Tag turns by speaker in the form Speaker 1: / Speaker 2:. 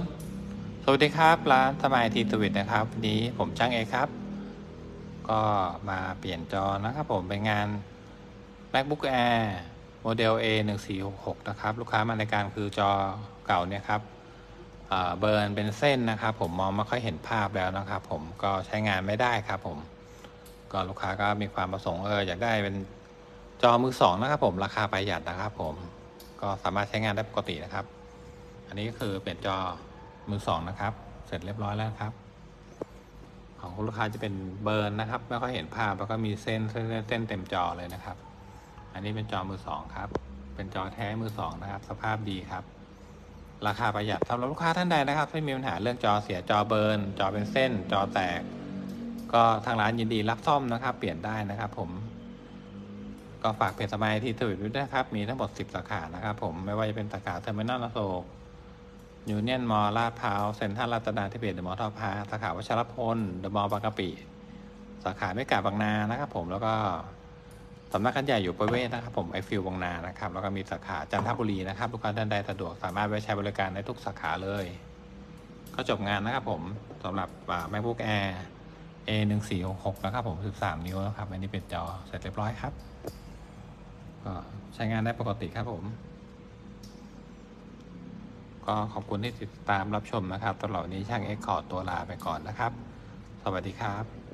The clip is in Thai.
Speaker 1: น สวัสดีครับร้านสมายทีสวิตนะครับวันนี้ผมช่างเอกครับ ก็มาเปลี่ยนจอนะครับผมเป็นงาน MacBook Air โมเดล A 1 4 6 6นะครับ ลูกค้ามาในการคือจอเก่าเนี่ยครับเอ่อเบิร์นเป็นเส้นนะครับ ผมมองไม่ค่อยเห็นภาพแล้วนะครับ ผมก็ใช้งานไม่ได้ครับ ผม ก็ลูกค้าก็มีความประสงค์เอออยากได้เป็นจอมือสองนะครับ ผมราคาประหยัดนะครับ ผมก็สามารถใช้งานได้ปกตินะครับ อันนี้ก็คือเปลี่ยนจอมือสองนะครับ เสร็จเรียบร้อยแล้วครับ ของคุณลูกค้าจะเป็นเบิร์นนะครับ ไม่ค่อยเห็นภาพแล้วก็มีเส้นเส้นเส้นเต็มจอเลยนะครับ อันนี้เป็นจอมือสองครับ เป็นจอแท้มือสองนะครับ สภาพดีครับ ราคาประหยัดสำหรับลูกค้าท่านใดนะครับที่มีปัญหาเรื่องจอเสียจอเบิร์นจอเป็นเส้น จอแตก ก็ทางร้านยินดีรับซ่อมนะครับ เปลี่ยนได้นะครับ ผมก็ฝากเพจสมัยที่ทวิตด้วยนะครับ มีทั้งหมด 10 สาขานะครับผม ไม่ว่าจะเป็นสาขาเทอร์มินอลอโศก ยูเนียนมอลลาดพร้าวเซ็นทรัลลาดตระดาที่เพจเดอะมอลล์ทอพาสาขาวัชรพลเดอะมอลล์บางกะปิ สาขาไม่กาบางนานะครับผมแล้วก็สำนักงานใหญ่อยู่ประเวศนะครับผมไอฟิลบางนานะครับแล้วก็มีสาขาจันทบุรีนะครับลูกค้าท่านใดสะดวกสามารถไปใช้บริการในทุกสาขาเลย ก็จบงานนะครับผมสำหรับ MacBook Air A 1 4 6 6นะครับผม 13 นิ้วนะครับอันนี้เป็นจอเสร็จเรียบร้อยครับ ก็ใช้งานได้ปกติครับผม ก็ขอบคุณที่ติดตามรับชมนะครับตลอดนี้ช่างเอ็กขอตัวลาไปก่อนนะครับ สวัสดีครับ